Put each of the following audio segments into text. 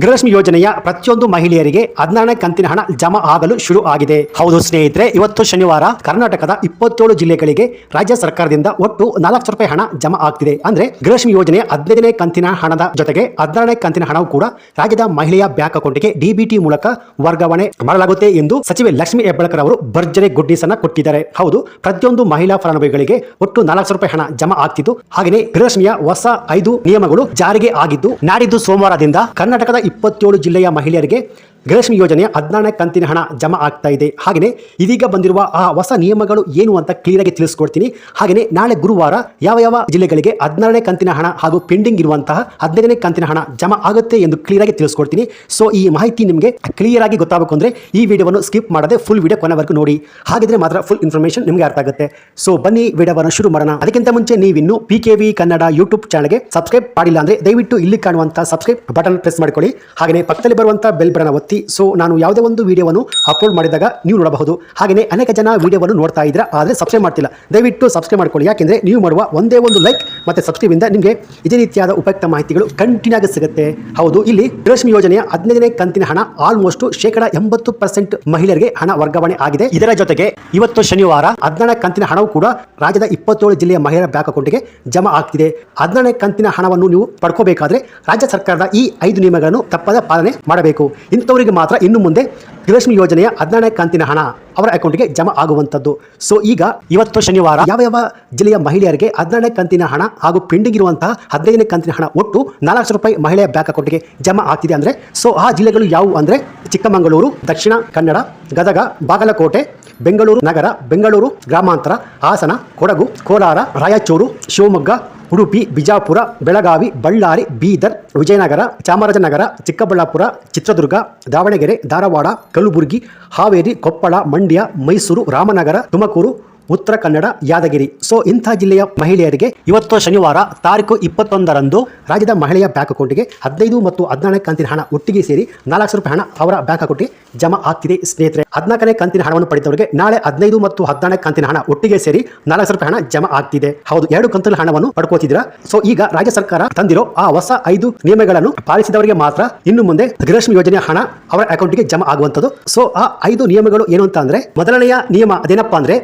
ಗೃಹಲಕ್ಷ್ಮಿ ಯೋಜನೆಯ ಪ್ರತಿಯೊಂದು ಮಹಿಳೆಯರಿಗೆ ಹದಿನಾರನೇ ಕಂತಿನ ಹಣ ಜಮಾ ಆಗಲು ಶುರು ಆಗಿದೆ. ಹೌದು ಸ್ನೇಹಿತರೆ, ಇವತ್ತು ಶನಿವಾರ ಕರ್ನಾಟಕದ ಇಪ್ಪತ್ತೇಳು ಜಿಲ್ಲೆಗಳಿಗೆ ರಾಜ್ಯ ಸರ್ಕಾರದಿಂದ ಒಟ್ಟು ನಾಲ್ಕು ರೂಪಾಯಿ ಹಣ ಜಮಾ ಆಗ್ತಿದೆ. ಅಂದ್ರೆ ಗೃಹಲಕ್ಷ್ಮಿ ಯೋಜನೆ ಹದಿನೈದನೇ ಕಂತಿನ ಹಣದ ಜೊತೆಗೆ ಹದಿನಾರನೇ ಕಂತಿನ ಹಣವು ಕೂಡ ರಾಜ್ಯದ ಮಹಿಳೆಯ ಬ್ಯಾಂಕ್ ಅಕೌಂಟ್ಗೆ ಡಿಬಿಟಿ ಮೂಲಕ ವರ್ಗಾವಣೆ ಮಾಡಲಾಗುತ್ತೆ ಎಂದು ಸಚಿವೆ ಲಕ್ಷ್ಮಿ ಹೆಬ್ಬಳಕರ್ ಅವರು ಭರ್ಜರಿ ಗುಡ್ಡಿಸ್ ಅನ್ನ ಕೊಟ್ಟಿದ್ದಾರೆ. ಹೌದು, ಪ್ರತಿಯೊಂದು ಮಹಿಳಾ ಫಲಾನುಭವಿಗಳಿಗೆ ಒಟ್ಟು ನಾಲ್ಕು ರೂಪಾಯಿ ಹಣ ಜಮಾ ಆಗ್ತಿದ್ದು ಹಾಗೆಯೇ ಗೃಹಲಕ್ಷ್ಮಿಯ ಹೊಸ ಐದು ನಿಯಮಗಳು ಜಾರಿಗೆ ಆಗಿದ್ದು, ನಾಡಿದ್ದು ಸೋಮವಾರದಿಂದ ಕರ್ನಾಟಕದ ಇಪ್ಪತ್ತೇಳು ಜಿಲ್ಲೆಯ ಮಹಿಳೆಯರಿಗೆ ಗೃಹಲಕ್ಷ್ಮಿ ಯೋಜನೆಯ ಹದಿನಾರನೇ ಕಂತಿನ ಹಣ ಜಮಾ ಆಗ್ತಾ ಇದೆ. ಹಾಗೆಯೇ ಇದೀಗ ಬಂದಿರುವ ಆ ಹೊಸ ನಿಯಮಗಳು ಏನು ಅಂತ ಕ್ಲಿಯರ್ ಆಗಿ ತಿಳಿಸ್ಕೊಡ್ತೀನಿ. ಹಾಗೆಯೇ ನಾಳೆ ಗುರುವಾರ ಯಾವ ಯಾವ ಜಿಲ್ಲೆಗಳಿಗೆ ಹದಿನಾರನೇ ಕಂತಿನ ಹಣ ಹಾಗೂ ಪೆಂಡಿಂಗ್ ಇರುವಂತಹ ಹದಿನೈದನೇ ಕಂತಿನ ಹಣ ಜಮಾ ಆಗುತ್ತೆ ಎಂದು ಕ್ಲಿಯರ್ ಆಗಿ ತಿಳಿಸ್ಕೊಡ್ತೀನಿ. ಸೊ ಈ ಮಾಹಿತಿ ನಿಮಗೆ ಕ್ಲಿಯರ್ ಆಗಿ ಗೊತ್ತಾಗಬೇಕು ಅಂದ್ರೆ ಈ ವಿಡಿಯೋವನ್ನು ಸ್ಕಿಪ್ ಮಾಡದೆ ಫುಲ್ ವಿಡಿಯೋ ಕೊನೆವರೆಗೂ ನೋಡಿ. ಹಾಗಿದ್ರೆ ಮಾತ್ರ ಫುಲ್ ಇನ್ಫಾರ್ಮೇಷನ್ ನಿಮಗೆ ಅರ್ಥ ಆಗುತ್ತೆ. ಸೊ ಬನ್ನಿ ವಿಡಿಯೋವನ್ನು ಶುರು ಮಾಡೋಣ. ಅದಕ್ಕಿಂತ ಮುಂಚೆ ನೀವಿನ್ನು P K V Kannada YouTube ಚಾನಲ್ಗೆ ಸಬ್ಸ್ಕ್ರೈಬ್ ಮಾಡಿಲ್ಲ ಅಂದರೆ ದಯವಿಟ್ಟು ಇಲ್ಲಿ ಕಾಣುವಂಥ ಸಬ್ಸ್ಕ್ರೈಬ್ ಬಟನ್ ಪ್ರೆಸ್ ಮಾಡ್ಕೊಳ್ಳಿ. ಹಾಗೆಯೇ ಪಕ್ಕದಲ್ಲಿ ಬರುವಂತ ಬೆಲ್ ಬಟನ್ ಒತ್ತಿ. ಸೊ ನಾನು ಯಾವುದೇ ಒಂದು ವಿಡಿಯೋವನ್ನು ಅಪ್ಲೋಡ್ ಮಾಡಿದಾಗ ನೀವು ನೋಡಬಹುದು. ಹಾಗೆಯೇ ಅನೇಕ ಜನ ವಿಡಿಯೋವನ್ನು ನೋಡ್ತಾ ಇದ್ರೆ ಆದರೆ ಸಬ್ಸ್ಕ್ರೈಬ್ ಮಾಡ್ತಿಲ್ಲ. ದಯವಿಟ್ಟು ಸಬ್ಸ್ಕ್ರೈಬ್ ಮಾಡ್ಕೊಳ್ಳಿ. ಯಾಕೆಂದರೆ ನೀವು ಮಾಡುವ ಒಂದೇ ಒಂದು ಲೈಕ್ ಮತ್ತೆ ಸಬ್ಸ್ಕ್ರೈಬಿಂದ ನಿಮಗೆ ಇದೇ ರೀತಿಯಾದ ಉಪಯುಕ್ತ ಮಾಹಿತಿಗಳು ಕಂಟಿನ್ಯೂ ಆಗಿ ಸಿಗುತ್ತೆ. ಹೌದು, ಇಲ್ಲಿ ರೇಷ್ಮೆ ಯೋಜನೆಯ ಹದಿನೈದನೇ ಕಂತಿನ ಹಣ ಆಲ್ಮೋಸ್ಟ್ ಶೇಕಡ ಎಂಬತ್ತು ಪರ್ಸೆಂಟ್ ಮಹಿಳೆಯರಿಗೆ ಹಣ ವರ್ಗಾವಣೆ ಆಗಿದೆ. ಇದರ ಜೊತೆಗೆ ಇವತ್ತು ಶನಿವಾರ ಹದಿನಾರನೇ ಕಂತಿನ ಹಣವು ಕೂಡ ರಾಜ್ಯದ ಇಪ್ಪತ್ತೇಳು ಜಿಲ್ಲೆಯ ಮಹಿಳೆಯರ ಬ್ಯಾಂಕ್ ಅಕೌಂಟ್ಗೆ ಜಮಾ ಆಗ್ತಿದೆ. ಹದಿನಾರನೇ ಕಂತಿನ ಹಣವನ್ನು ನೀವು ಪಡ್ಕೋಬೇಕಾದ್ರೆ ರಾಜ್ಯ ಸರ್ಕಾರದ ಈ ಐದು ನಿಯಮಗಳನ್ನು ತಪ್ಪದ ಪಾಲನೆ ಮಾಡಬೇಕು. ಇಂಥವರಿಗೆ ಮಾತ್ರ ಇನ್ನು ಮುಂದೆ ಗೃಹಲಕ್ಷ್ಮಿ ಯೋಜನೆಯ ಹದಿನಾರನೇ ಕಂತಿನ ಹಣ ಅವರ ಅಕೌಂಟ್ಗೆ ಜಮಾ ಆಗುವಂಥದ್ದು. ಸೊ, ಈಗ ಇವತ್ತು ಶನಿವಾರ ಯಾವ ಯಾವ ಜಿಲ್ಲೆಯ ಮಹಿಳೆಯರಿಗೆ ಹದಿನಾರನೇ ಕಂತಿನ ಹಣ ಹಾಗೂ ಪೆಂಡಿಂಗ್ ಇರುವಂತಹ ಹದಿನೈದನೇ ಕಂತಿನ ಹಣ ಒಟ್ಟು ನಾಲ್ಕು ಸಾವಿರ ರೂಪಾಯಿ ಮಹಿಳೆಯ ಬ್ಯಾಂಕ್ ಅಕೌಂಟ್ಗೆ ಜಮಾ ಆಗ್ತಿದೆ ಅಂದರೆ, ಸೊ, ಆ ಜಿಲ್ಲೆಗಳು ಯಾವುವು ಅಂದರೆ, ಚಿಕ್ಕಮಗಳೂರು, ದಕ್ಷಿಣ ಕನ್ನಡ, ಗದಗ, ಬಾಗಲಕೋಟೆ, ಬೆಂಗಳೂರು ನಗರ, ಬೆಂಗಳೂರು, ಗ್ರಾಮಾಂತರ, ಹಾಸನ, ಕೊಡಗು, ಕೋಲಾರ, ರಾಯಚೂರು, ಶಿವಮೊಗ್ಗ ಉಡುಪಿ, ಬಿಜಾಪುರ, ಬೆಳಗಾವಿ, ಬಳ್ಳಾರಿ, ಬೀದರ್, ವಿಜಯನಗರ, ಚಾಮರಾಜನಗರ, ಚಿಕ್ಕಬಳ್ಳಾಪುರ, ಚಿತ್ರದುರ್ಗ, ದಾವಣಗೆರೆ, ಧಾರವಾಡ, ಕಲಬುರಗಿ, ಹಾವೇರಿ, ಕೊಪ್ಪಳ, ಮಂಡ್ಯ, ಮೈಸೂರು, ರಾಮನಗರ, ತುಮಕೂರು ಉತ್ತರ ಕನ್ನಡ, ಯಾದಗಿರಿ. ಸೊ ಇಂಥ ಜಿಲ್ಲೆಯ ಮಹಿಳೆಯರಿಗೆ ಇವತ್ತು ಶನಿವಾರ ತಾರೀಕು ಇಪ್ಪತ್ತೊಂದರಂದು ರಾಜ್ಯದ ಮಹಿಳೆಯ ಬ್ಯಾಂಕ್ ಅಕೌಂಟ್ಗೆ ಹದಿನೈದು ಮತ್ತು ಹದಿನಾಲ್ಕನೇ ಕಂತಿನ ಹಣ ಒಟ್ಟಿಗೆ ಸೇರಿ ನಾಲ್ಕು ಸಾವಿರ ರೂಪಾಯಿ ಹಣ ಅವರ ಬ್ಯಾಂಕ್ ಅಕೌಂಟ್ಗೆ ಜಮಾ ಆಗ್ತಿದೆ. ಸ್ನೇಹಿತರೆ, ಹದಿನಾಲ್ಕನೇ ಕಂತಿನ ಹಣವನ್ನು ಪಡೆದವರಿಗೆ ನಾಳೆ ಹದಿನೈದು ಮತ್ತು ಹದಿನಾಲ್ಕನೇ ಕಂತಿನ ಹಣ ಒಟ್ಟಿಗೆ ಸೇರಿ ನಾಲ್ಕು ಸಾವಿರ ರೂಪಾಯಿ ಹಣ ಜಮಾ ಆಗ್ತಿದೆ. ಹೌದು, ಎರಡು ಕಂತಿನ ಹಣವನ್ನು ಪಡ್ಕೋತಿದ್ದೀರಾ? ಸೊ ಈಗ ರಾಜ್ಯ ಸರ್ಕಾರ ತಂದಿರೋ ಆ ಹೊಸ ಐದು ನಿಯಮಗಳನ್ನು ಪಾಲಿಸಿದವರಿಗೆ ಮಾತ್ರ ಇನ್ನು ಮುಂದೆ ಗೃಹಲಕ್ಷ್ಮಿ ಯೋಜನೆಯ ಹಣ ಅವರ ಅಕೌಂಟ್ಗೆ ಜಮಾ ಆಗುವಂತದ್ದು ಸೊ ಆ ಐದು ನಿಯಮಗಳು ಏನು ಅಂತ ಅಂದ್ರೆ, ಮೊದಲನೆಯ ನಿಯಮ ಅದೇನಪ್ಪಾ ಅಂದ್ರೆ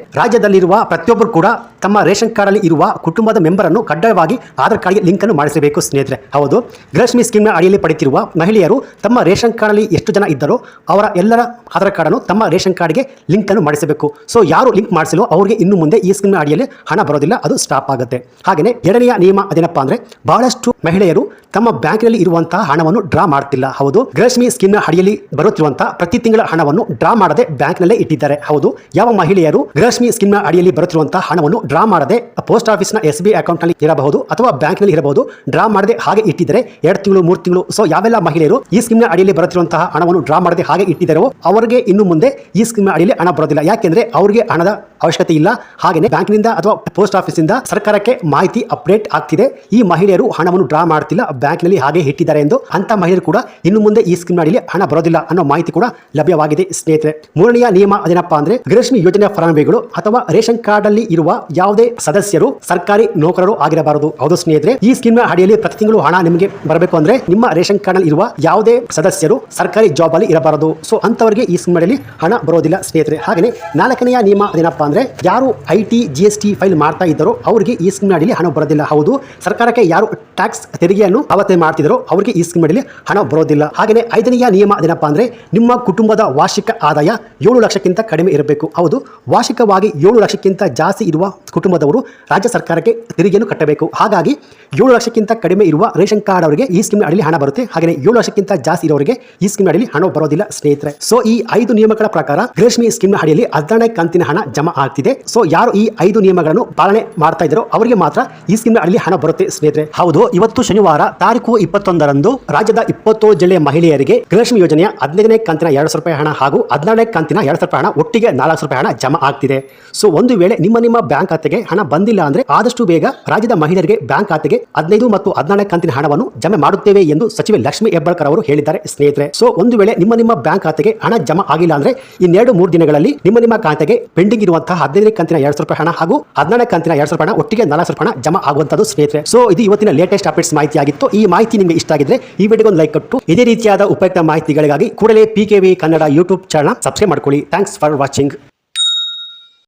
ರಾಜ್ಯದಲ್ಲಿರುವ ಪ್ರತಿಯೊಬ್ಬರು ಕೂಡ ತಮ್ಮ ರೇಷನ್ ಕಾರ್ಡಲ್ಲಿ ಇರುವ ಕುಟುಂಬದ ಮೆಂಬರನ್ನು ಕಡ್ಡಾಯವಾಗಿ ಆಧಾರ್ ಕಾರ್ಡ್ಗೆ ಲಿಂಕ್ ಅನ್ನು ಮಾಡಿಸಬೇಕು, ಸ್ನೇಹಿತರೆ. ಹೌದು. ಗೃಹಲಕ್ಷ್ಮಿ ಸ್ಕೀಮ್ನ ಅಡಿಯಲ್ಲಿ ಪಡೆಯುತ್ತಿರುವ ಮಹಿಳೆಯರು ತಮ್ಮ ರೇಷನ್ ಕಾರ್ಡ್ ಅಲ್ಲಿ ಎಷ್ಟು ಜನ ಇದ್ದರೋ ಅವರ ಎಲ್ಲರ ಆಧಾರ್ ಕಾರ್ಡ್ ಅನ್ನು ತಮ್ಮ ರೇಷನ್ ಕಾರ್ಡ್ಗೆ ಲಿಂಕ್ ಅನ್ನು ಮಾಡಿಸಬೇಕು. ಸೊ, ಯಾರು ಲಿಂಕ್ ಮಾಡಿಸಲು ಅವರಿಗೆ ಇನ್ನು ಮುಂದೆ ಈ ಸ್ಕೀಮ್ನ ಅಡಿಯಲ್ಲಿ ಹಣ ಬರೋದಿಲ್ಲ, ಅದು ಸ್ಟಾಪ್ ಆಗುತ್ತೆ. ಹಾಗೆಯೇ ಎರಡನೆಯ ನಿಯಮ ಅದೇನಪ್ಪ ಅಂದ್ರೆ ಬಹಳಷ್ಟು ಮಹಿಳೆಯರು ತಮ್ಮ ಬ್ಯಾಂಕ್ನಲ್ಲಿ ಇರುವಂತಹ ಹಣವನ್ನು ಡ್ರಾ ಮಾಡ್ತಿಲ್ಲ. ಹೌದು. ಗೃಹಲಕ್ಷ್ಮಿ ಸ್ಕೀಮ್ನ ಅಡಿಯಲ್ಲಿ ಬರುತ್ತಿರುವಂತಹ ಪ್ರತಿ ತಿಂಗಳ ಹಣವನ್ನು ಡ್ರಾ ಮಾಡದೆ ಬ್ಯಾಂಕ್ನಲ್ಲೇ ಇಟ್ಟಿದ್ದಾರೆ. ಹೌದು. ಯಾವ ಮಹಿಳೆಯರು ಗೃಹಲಕ್ಷ್ಮಿ ಸ್ಕೀಮ್ನ ಅಡಿಯಲ್ಲಿ ಬರುತ್ತಿರುವಂತಹ ಹಣವನ್ನು ಡ್ರಾ ಮಾಡದೆ ಪೋಸ್ಟ್ ಆಫೀಸ್ನ ಎಸ್ ಬಿ ಅಕೌಂಟ್ನಲ್ಲಿ ಇರಬಹುದು ಅಥವಾ ಬ್ಯಾಂಕ್ನಲ್ಲಿ ಇರಬಹುದು. ಡ್ರಾ ಮಾಡದೆ ಹಾಗೆ ಇಟ್ಟಿದ್ದರೆ ಎರಡು ತಿಂಗಳು, ಮೂರು ತಿಂಗಳು, ಸೊ ಯಾವೆಲ್ಲ ಮಹಿಳೆಯರು ಈ ಸ್ಕೀಮ್ನ ಅಡಿಯಲ್ಲಿ ಬರುತ್ತಿರುವಂತಹ ಹಣವನ್ನು ಡ್ರಾ ಮಾಡದೆ ಹಾಗೆ ಇಟ್ಟಿದ್ದಾರೋ ಅವರಿಗೆ ಇನ್ನು ಮುಂದೆ ಈ ಸ್ಕೀಮ್ನ ಅಡಿಯಲ್ಲಿ ಹಣ ಬರೋದಿಲ್ಲ ಯಾಕೆಂದ್ರೆ ಅವರಿಗೆ ಹಣದ ಅವಶ್ಯಕತೆ ಇಲ್ಲ. ಹಾಗೆಯೇ ಬ್ಯಾಂಕ್ನಿಂದ ಅಥವಾ ಪೋಸ್ಟ್ ಆಫೀಸಿಂದ ಸರ್ಕಾರಕ್ಕೆ ಮಾಹಿತಿ ಅಪ್ಡೇಟ್ ಆಗ್ತಿದೆ. ಈ ಮಹಿಳೆಯರು ಹಣವನ್ನು ಡ್ರಾ ಮಾಡ್ತಿಲ್ಲ. ಬ್ಯಾಂಕ್ನಲ್ಲಿ ಹಾಗೆ ಇಟ್ಟಿದ್ದಾರೆ ಎಂದು ಅಂತ ಮಹಿಳೆಯರು ಕೂಡ ಇನ್ನು ಮುಂದೆ ಈ ಸ್ಕೀಮ್ ಅಡಿಯಲ್ಲಿ ಹಣ ಬರೋದಿಲ್ಲ ಅನ್ನೋ ಮಾಹಿತಿ ಕೂಡ ಲಭ್ಯವಾಗಿದೆ ಸ್ನೇಹಿತರೆ. ಮೂರನೆಯ ನಿಯಮ ಅದೇನಪ್ಪಾ ಅಂದ್ರೆ ಗೃಹಲಕ್ಷ್ಮಿ ಯೋಜನೆಯ ಫಲಾನುಭವಿಗಳು ಅಥವಾ ರೇಷನ್ ಕಾರ್ಡ್ ಅಲ್ಲಿ ಇರುವ ಯಾವುದೇ ಸದಸ್ಯರು, ಸರ್ಕಾರಿ ನೌಕರರು ಆಗಿರಬಾರದು. ಹೌದು ಸ್ನೇಹಿತರೆ, ಈ ಸ್ಕೀಮ್ ಅಡಿಯಲ್ಲಿ ಪ್ರತಿ ತಿಂಗಳು ಹಣ ನಿಮಗೆ ಬರಬೇಕು ಅಂದ್ರೆ ನಿಮ್ಮ ರೇಷನ್ ಕಾರ್ಡ್ನಲ್ಲಿ ಇರುವ ಯಾವುದೇ ಸದಸ್ಯರು ಸರ್ಕಾರಿ ಜಾಬ್ ಅಲ್ಲಿ ಇರಬಾರದು. ಸೊ ಅಂತವರಿಗೆ ಈ ಸ್ಕೀಮ್ ಅಡಿಯಲ್ಲಿ ಹಣ ಬರೋದಿಲ್ಲ ಸ್ನೇಹಿತರೆ. ಹಾಗೆ ನಾಲ್ಕನೆಯ ನಿಯಮ ಏನಪ್ಪಾ ಅಂದ್ರೆ ಯಾರು I T, G S T file ಮಾಡ್ತಾ ಇದ್ದಾರೋ ಅವರಿಗೆ ಈ ಸ್ಕೀಮ್ ಅಡಿಯಲ್ಲಿ ಹಣ ಬರೋದಿಲ್ಲ. ಹೌದು, ಸರ್ಕಾರಕ್ಕೆ ಯಾರು ಟ್ಯಾಕ್ಸ್ ತೆರಿಗೆಯನ್ನು ಪಾವತಿ ಮಾಡ್ತಿದ್ರು ಅವರಿಗೆ ಈ ಸ್ಕೀಮ್ ಅಡಿಯಲ್ಲಿ ಹಣ ಬರೋದಿಲ್ಲ. ಹಾಗೆಯೇ ಐದನೆಯ ನಿಯಮ ಏನಪ್ಪಾ ಅಂದ್ರೆ ನಿಮ್ಮ ಕುಟುಂಬದ ವಾರ್ಷಿಕ ಆದಾಯ ಏಳು ಲಕ್ಷಕ್ಕಿಂತ ಕಡಿಮೆ ಇರಬೇಕು. ಹೌದು, ವಾರ್ಷಿಕವಾಗಿ ಏಳು ಲಕ್ಷಕ್ಕಿಂತ ಜಾಸ್ತಿ ಇರುವ ಕುಟುಂಬದವರು ರಾಜ್ಯ ಸರ್ಕಾರಕ್ಕೆ ತೆರಿಗೆಯನ್ನು ಕಟ್ಟಬೇಕು. ಹಾಗಾಗಿ ಏಳು ಲಕ್ಷಕ್ಕಿಂತ ಕಡಿಮೆ ಇರುವ ರೇಷನ್ ಕಾರ್ಡ್ ಅವರಿಗೆ ಈ ಸ್ಕೀಮ್ ಅಡಿಯಲ್ಲಿ ಹಣ ಬರುತ್ತೆ. ಹಾಗೆ ಏಳು ಲಕ್ಷಕ್ಕಿಂತ ಜಾಸ್ತಿ ಇರೋರಿಗೆ ಈ ಸ್ಕೀಮ್ ಅಡಿಯಲ್ಲಿ ಹಣ ಬರೋದಿಲ್ಲ ಸ್ನೇಹಿತರೆ. ಸೊ ಈ ಐದು ನಿಯಮಗಳ ಪ್ರಕಾರ ರೇಷ್ಮೆ ಸ್ಕೀಮ್ ಅಡಿಯಲ್ಲಿ ಹದಿನಾರನೇ ಕಂತಿನ ಹಣ ಜಮಾ ಆಗ್ತಿದೆ. ಸೊ ಯಾರು ಈ ಐದು ನಿಯಮಗಳನ್ನು ಪಾಲನೆ ಮಾಡ್ತಾ ಇದ್ದಾರೋ ಅವರಿಗೆ ಮಾತ್ರ ಈ ಸ್ಕೀಮ್ ಅಡಿಯಲ್ಲಿ ಹಣ ಬರುತ್ತೆ ಸ್ನೇಹಿತರೆ. ಹೌದು, ಇವತ್ತು ಶನಿವಾರ ತಾರೀಕು ಇಪ್ಪತ್ತೊಂದರಂದು ರಾಜ್ಯದ ಇಪ್ಪತ್ತೇಳು ಜಿಲ್ಲೆಯ ಮಹಿಳೆಯರಿಗೆ ಗೃಹಲಕ್ಷ್ಮಿ ಯೋಜನೆಯ ಹದಿನೈದನೇ ಕಂತಿನ ಎರಡು ಸಾವಿರ ರೂಪಾಯಿ ಹಣ ಹಾಗೂ ಹದಿನಾರನೇ ಕಂತಿನ ಎರಡು ಸಾವಿರ ರೂಪಾಯಿ ಹಣ ಒಟ್ಟಿಗೆ ನಾಲ್ಕು ರೂಪಾಯಿ ಹಣ ಜಮಾ ಆಗ್ತಿದೆ. ಸೊ ಒಂದು ವೇಳೆ ನಿಮ್ಮ ನಿಮ್ಮ ಬ್ಯಾಂಕ್ ಖಾತೆಗೆ ಹಣ ಬಂದಿಲ್ಲ ಅಂದ್ರೆ ಆದಷ್ಟು ಬೇಗ ರಾಜ್ಯದ ಮಹಿಳೆಯರಿಗೆ ಬ್ಯಾಂಕ್ ಖಾತೆಗೆ ಹದಿನೈದು ಮತ್ತು ಹದಿನಾಲ್ಕು ಕಂತಿನ ಹಣವನ್ನು ಜಮೆ ಮಾಡುತ್ತೇವೆ ಎಂದು ಸಚಿವೆ ಲಕ್ಷ್ಮಿ ಹೆಬ್ಬಾಳ್ಕರ್ ಅವರು ಹೇಳಿದ್ದಾರೆ. ಸ್ನೇಹಿತರೆ ಸೊ ಒಂದು ವೇಳೆ ನಿಮ್ಮ ನಿಮ್ಮ ಬ್ಯಾಂಕ್ ಖಾತೆಗೆ ಹಣ ಜಮಾ ಆಗಿಲ್ಲ ಅಂದ್ರೆ ಇನ್ನೆರಡು ಮೂರು ದಿನಗಳಲ್ಲಿ ನಿಮ್ಮ ನಿಮ್ಮ ಖಾತೆಗೆ ಪೆಂಡಿಂಗ್ ಇರುವಂತಹ ಹದಿನೈದು ಕಂತಿನ ಎರಡ್ ಸಾವಿರ ರೂಪಾಯಿ ಹಣ ಹಾಗೂ ಹದಿನಾಲ್ಕು ಕಂತಿನ ಎರಡ್ ಸಾವಿರ ಹಣ ಒಟ್ಟಿಗೆ ನಾಲ್ಕು ಸಾವಿರ ಹಣ ಜಮಾ ಆಗುವಂತದ್ದು ಸ್ನೇಹಿತರೆ ಸೊ ಇದು ಇವತ್ತಿನ ಲೇಟೆಸ್ಟ್ ಅಪ್ಡೇಟ್ಸ್ ಮಾಹಿತಿ ಆಗಿತ್ತು ಈ ಮಾಹಿತಿ ನಿಮಗೆ ಇಷ್ಟ ಆಗಿದ್ರೆ ಈ ವಿಡಿಯೋ ಒಂದು ಲೈಕ್ ಕೊಟ್ಟು, ಇದೇ ರೀತಿಯಾದ ಉಪಯುಕ್ತ ಮಾಹಿತಿಗಳಿಗಾಗಿ ಕೂಡಲೇ P K V Kannada YouTube channel subscribe ಮಾಡ್ಕೊಳ್ಳಿ. Thanks for watching